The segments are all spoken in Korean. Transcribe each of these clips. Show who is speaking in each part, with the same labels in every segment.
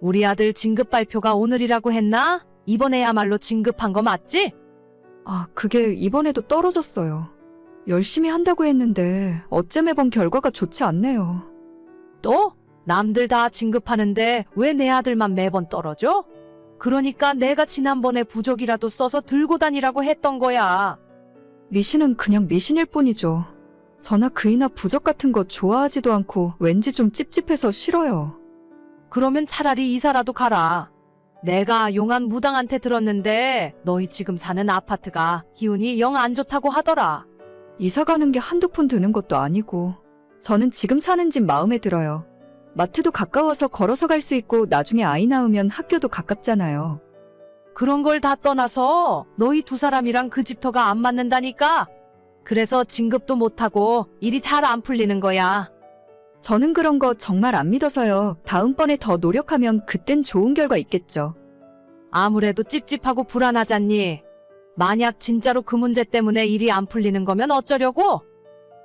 Speaker 1: 우리 아들 진급 발표가 오늘이라고 했나? 이번에야말로 진급한 거 맞지?
Speaker 2: 아, 그게 이번에도 떨어졌어요. 열심히 한다고 했는데 어째 매번 결과가 좋지 않네요.
Speaker 1: 또? 남들 다 진급하는데 왜 내 아들만 매번 떨어져? 그러니까 내가 지난번에 부적이라도 써서 들고 다니라고 했던 거야.
Speaker 2: 미신은 그냥 미신일 뿐이죠. 저나 그이나 부적 같은 거 좋아하지도 않고 왠지 좀 찝찝해서 싫어요.
Speaker 1: 그러면 차라리 이사라도 가라. 내가 용한 무당한테 들었는데 너희 지금 사는 아파트가 기운이 영 안 좋다고 하더라.
Speaker 2: 이사 가는 게 한두 푼 드는 것도 아니고 저는 지금 사는 집 마음에 들어요. 마트도 가까워서 걸어서 갈 수 있고 나중에 아이 낳으면 학교도 가깝잖아요.
Speaker 1: 그런 걸 다 떠나서 너희 두 사람이랑 그 집터가 안 맞는다니까. 그래서 진급도 못하고 일이 잘 안 풀리는 거야.
Speaker 2: 저는 그런 거 정말 안 믿어서요. 다음번에 더 노력하면 그땐 좋은 결과 있겠죠.
Speaker 1: 아무래도 찝찝하고 불안하잖니. 만약 진짜로 그 문제 때문에 일이 안 풀리는 거면 어쩌려고?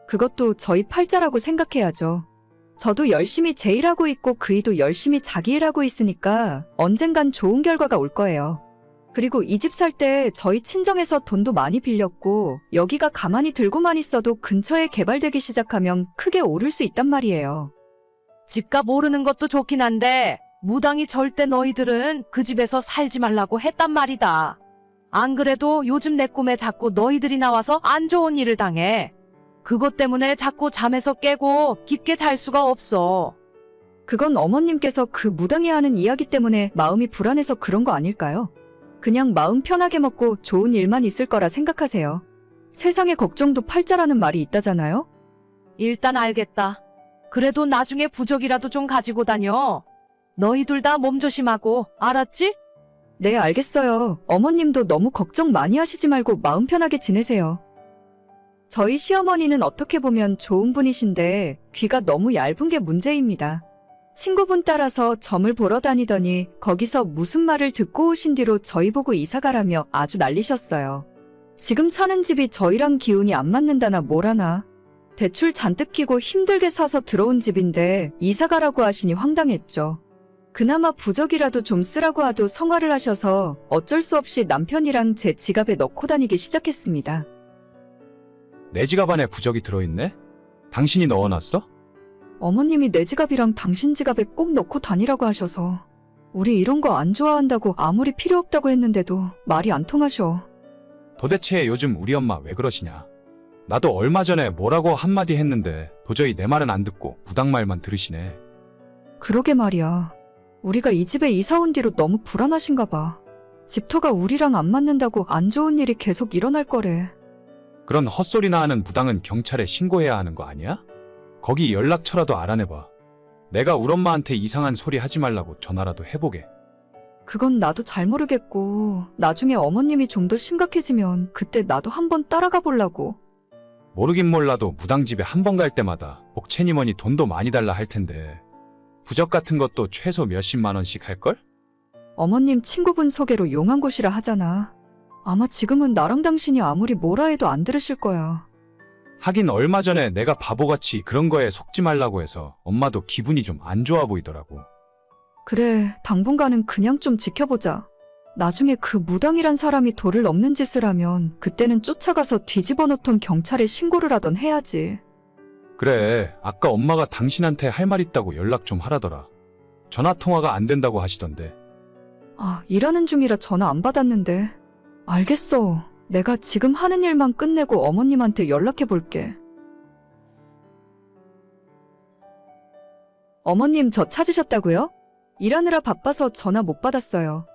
Speaker 2: 그것도 저희 팔자라고 생각해야죠. 저도 열심히 제 일하고 있고 그이도 열심히 자기 일하고 있으니까 언젠간 좋은 결과가 올 거예요. 그리고 이 집 살 때 저희 친정에서 돈도 많이 빌렸고 여기가 가만히 들고만 있어도 근처에 개발되기 시작하면 크게 오를 수 있단 말이에요.
Speaker 1: 집값 오르는 것도 좋긴 한데 무당이 절대 너희들은 그 집에서 살지 말라고 했단 말이다. 안 그래도 요즘 내 꿈에 자꾸 너희들이 나와서 안 좋은 일을 당해. 그것 때문에 자꾸 잠에서 깨고 깊게 잘 수가 없어.
Speaker 2: 그건 어머님께서 그 무당이 하는 이야기 때문에 마음이 불안해서 그런 거 아닐까요? 그냥 마음 편하게 먹고 좋은 일만 있을 거라 생각하세요. 세상에 걱정도 팔자라는 말이 있다잖아요?
Speaker 1: 일단 알겠다. 그래도 나중에 부적이라도 좀 가지고 다녀. 너희 둘 다 몸 조심하고, 알았지?
Speaker 2: 네, 알겠어요. 어머님도 너무 걱정 많이 하시지 말고 마음 편하게 지내세요. 저희 시어머니는 어떻게 보면 좋은 분이신데 귀가 너무 얇은 게 문제입니다. 친구분 따라서 점을 보러 다니더니 거기서 무슨 말을 듣고 오신 뒤로 저희 보고 이사가라며 아주 난리셨어요. 지금 사는 집이 저희랑 기운이 안 맞는다나 뭐라나. 대출 잔뜩 끼고 힘들게 사서 들어온 집인데 이사가라고 하시니 황당했죠. 그나마 부적이라도 좀 쓰라고 하도 성화를 하셔서 어쩔 수 없이 남편이랑 제 지갑에 넣고 다니기 시작했습니다.
Speaker 3: 내 지갑 안에 부적이 들어있네? 당신이 넣어놨어?
Speaker 2: 어머님이 내 지갑이랑 당신 지갑에 꼭 넣고 다니라고 하셔서 우리 이런 거 안 좋아한다고 아무리 필요 없다고 했는데도 말이 안 통하셔.
Speaker 3: 도대체 요즘 우리 엄마 왜 그러시냐? 나도 얼마 전에 뭐라고 한마디 했는데 도저히 내 말은 안 듣고 무당 말만 들으시네.
Speaker 2: 그러게 말이야. 우리가 이 집에 이사 온 뒤로 너무 불안하신가 봐. 집터가 우리랑 안 맞는다고 안 좋은 일이 계속 일어날 거래.
Speaker 3: 그런 헛소리나 하는 무당은 경찰에 신고해야 하는 거 아니야? 거기 연락처라도 알아내봐. 내가 우리 엄마한테 이상한 소리 하지 말라고 전화라도 해보게.
Speaker 2: 그건 나도 잘 모르겠고 나중에 어머님이 좀 더 심각해지면 그때 나도 한번 따라가 보려고.
Speaker 3: 모르긴 몰라도 무당 집에 한 번 갈 때마다 복채니머니 돈도 많이 달라 할 텐데 부적 같은 것도 최소 몇십만 원씩 할걸?
Speaker 2: 어머님 친구분 소개로 용한 곳이라 하잖아. 아마 지금은 나랑 당신이 아무리 뭐라 해도 안 들으실 거야.
Speaker 3: 하긴 얼마 전에 내가 바보같이 그런 거에 속지 말라고 해서 엄마도 기분이 좀 안 좋아 보이더라고.
Speaker 2: 그래, 당분간은 그냥 좀 지켜보자. 나중에 그 무당이란 사람이 도를 넘는 짓을 하면 그때는 쫓아가서 뒤집어 놓던 경찰에 신고를 하던 해야지.
Speaker 3: 그래, 아까 엄마가 당신한테 할 말 있다고 연락 좀 하라더라. 전화 통화가 안 된다고 하시던데.
Speaker 2: 아, 일하는 중이라 전화 안 받았는데. 알겠어. 내가 지금 하는 일만 끝내고 어머님한테 연락해 볼게. 어머님 저 찾으셨다고요? 일하느라 바빠서 전화 못 받았어요.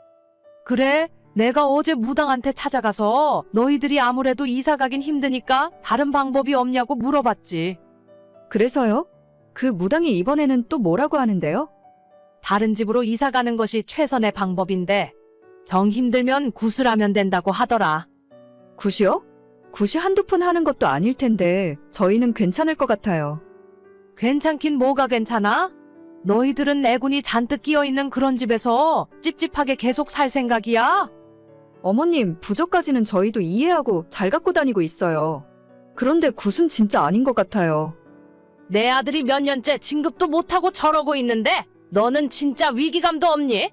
Speaker 1: 그래, 내가 어제 무당한테 찾아가서 너희들이 아무래도 이사 가긴 힘드니까 다른 방법이 없냐고 물어봤지.
Speaker 2: 그래서요? 그 무당이 이번에는 또 뭐라고 하는데요?
Speaker 1: 다른 집으로 이사 가는 것이 최선의 방법인데, 정 힘들면 구슬하면 된다고 하더라.
Speaker 2: 굿이요? 굿이 한두 푼 하는 것도 아닐 텐데 저희는 괜찮을 것 같아요.
Speaker 1: 괜찮긴 뭐가 괜찮아? 너희들은 내군이 잔뜩 끼어 있는 그런 집에서 찝찝하게 계속 살 생각이야?
Speaker 2: 어머님, 부적까지는 저희도 이해하고 잘 갖고 다니고 있어요. 그런데 굿은 진짜 아닌 것 같아요.
Speaker 1: 내 아들이 몇 년째 진급도 못하고 저러고 있는데 너는 진짜 위기감도 없니?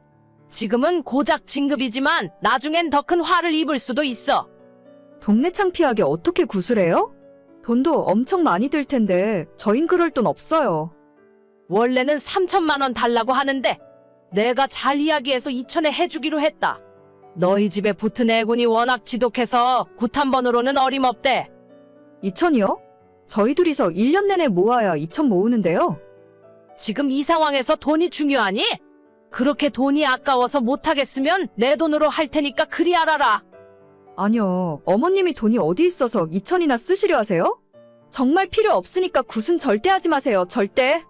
Speaker 1: 지금은 고작 진급이지만 나중엔 더 큰 화를 입을 수도 있어.
Speaker 2: 동네 창피하게 어떻게 구슬해요? 돈도 엄청 많이 들 텐데 저흰 그럴 돈 없어요.
Speaker 1: 원래는 3천만 원 달라고 하는데 내가 잘 이야기해서 2천에 해주기로 했다. 너희 집에 붙은 애군이 워낙 지독해서 구탄번으로는 어림없대.
Speaker 2: 2천이요? 저희 둘이서 1년 내내 모아야 2천 모으는데요.
Speaker 1: 지금 이 상황에서 돈이 중요하니? 그렇게 돈이 아까워서 못하겠으면 내 돈으로 할 테니까 그리 알아라.
Speaker 2: 아니요. 어머님이 돈이 어디 있어서 2천이나 쓰시려 하세요? 정말 필요 없으니까 굿은 절대 하지 마세요. 절대.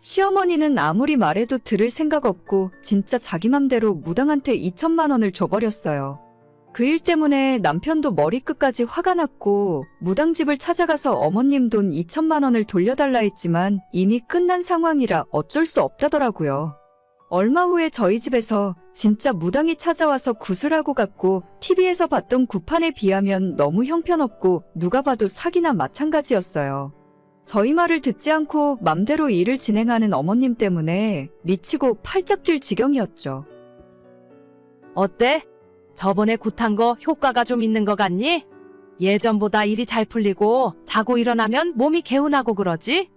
Speaker 2: 시어머니는 아무리 말해도 들을 생각 없고 진짜 자기 맘대로 무당한테 2천만 원을 줘버렸어요. 그 일 때문에 남편도 머리끝까지 화가 났고 무당집을 찾아가서 어머님 돈 2천만 원을 돌려달라 했지만 이미 끝난 상황이라 어쩔 수 없다더라고요. 얼마 후에 저희 집에서 진짜 무당이 찾아와서 구슬하고 갔고 TV에서 봤던 구판에 비하면 너무 형편없고 누가 봐도 사기나 마찬가지였어요. 저희 말을 듣지 않고 맘대로 일을 진행하는 어머님 때문에 미치고 팔짝 뛸 지경이었죠.
Speaker 1: 어때? 저번에 굿한 거 효과가 좀 있는 것 같니? 예전보다 일이 잘 풀리고 자고 일어나면 몸이 개운하고 그러지?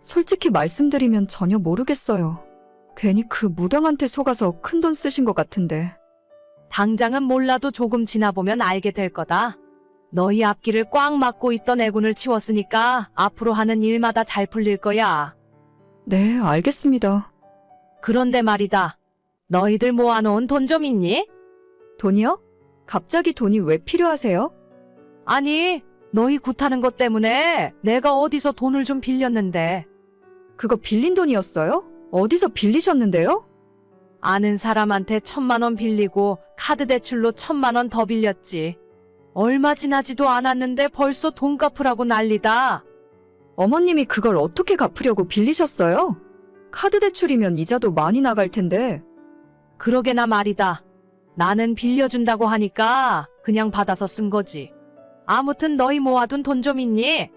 Speaker 2: 솔직히 말씀드리면 전혀 모르겠어요. 괜히 그 무당한테 속아서 큰 돈 쓰신 것 같은데.
Speaker 1: 당장은 몰라도 조금 지나보면 알게 될 거다. 너희 앞길을 꽉 막고 있던 애군을 치웠으니까 앞으로 하는 일마다 잘 풀릴 거야.
Speaker 2: 네, 알겠습니다.
Speaker 1: 그런데 말이다. 너희들 모아놓은 돈 좀 있니?
Speaker 2: 돈이요? 갑자기 돈이 왜 필요하세요?
Speaker 1: 아니, 너희 굿하는 것 때문에 내가 어디서 돈을 좀 빌렸는데.
Speaker 2: 그거 빌린 돈이었어요? 어디서 빌리셨는데요?
Speaker 1: 아는 사람한테 천만 원 빌리고 카드 대출로 천만 원 더 빌렸지. 얼마 지나지도 않았는데 벌써 돈 갚으라고 난리다.
Speaker 2: 어머님이 그걸 어떻게 갚으려고 빌리셨어요? 카드 대출이면 이자도 많이 나갈 텐데.
Speaker 1: 그러게나 말이다. 나는 빌려준다고 하니까 그냥 받아서 쓴 거지. 아무튼 너희 모아둔 돈 좀 있니?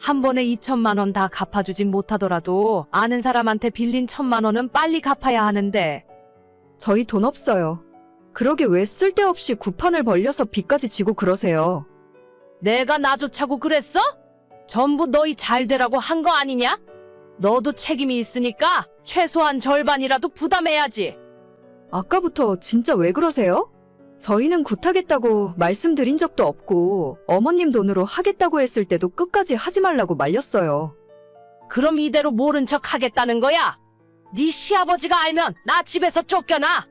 Speaker 1: 한 번에 2천만 원 다 갚아주진 못하더라도 아는 사람한테 빌린 천만 원은 빨리 갚아야 하는데
Speaker 2: 저희 돈 없어요. 그러게 왜 쓸데없이 구판을 벌려서 빚까지 지고 그러세요?
Speaker 1: 내가 나조차고 그랬어? 전부 너희 잘 되라고 한 거 아니냐? 너도 책임이 있으니까 최소한 절반이라도 부담해야지.
Speaker 2: 아까부터 진짜 왜 그러세요? 저희는 굿하겠다고 말씀드린 적도 없고 어머님 돈으로 하겠다고 했을 때도 끝까지 하지 말라고 말렸어요.
Speaker 1: 그럼 이대로 모른 척 하겠다는 거야? 네 시아버지가 알면 나 집에서 쫓겨나.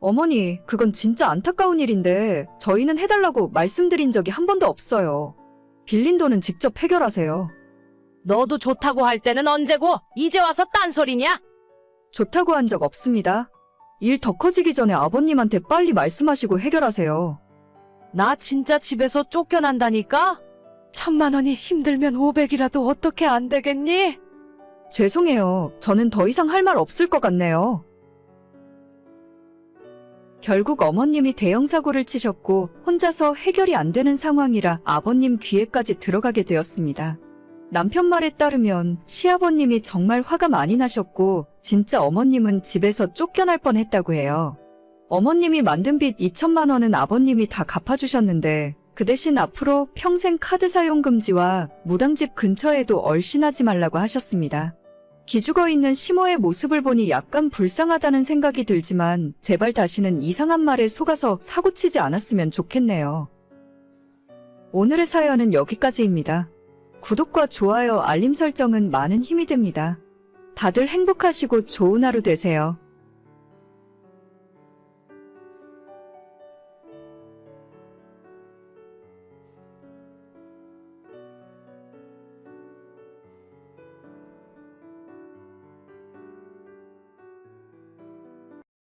Speaker 2: 어머니, 그건 진짜 안타까운 일인데 저희는 해달라고 말씀드린 적이 한 번도 없어요. 빌린 돈은 직접 해결하세요.
Speaker 1: 너도 좋다고 할 때는 언제고 이제 와서 딴소리냐?
Speaker 2: 좋다고 한 적 없습니다. 일 더 커지기 전에 아버님한테 빨리 말씀하시고 해결하세요.
Speaker 1: 나 진짜 집에서 쫓겨난다니까? 천만 원이 힘들면 500이라도 어떻게 안 되겠니?
Speaker 2: 죄송해요. 저는 더 이상 할 말 없을 것 같네요. 결국 어머님이 대형 사고를 치셨고 혼자서 해결이 안 되는 상황이라 아버님 귀에까지 들어가게 되었습니다. 남편 말에 따르면 시아버님이 정말 화가 많이 나셨고 진짜 어머님은 집에서 쫓겨날 뻔했다고 해요. 어머님이 만든 빚 2천만 원은 아버님이 다 갚아주셨는데 그 대신 앞으로 평생 카드 사용 금지와 무당집 근처에도 얼씬하지 말라고 하셨습니다. 기죽어 있는 시모의 모습을 보니 약간 불쌍하다는 생각이 들지만 제발 다시는 이상한 말에 속아서 사고치지 않았으면 좋겠네요. 오늘의 사연은 여기까지입니다. 구독과 좋아요, 알림 설정은 많은 힘이 됩니다. 다들 행복하시고 좋은 하루 되세요.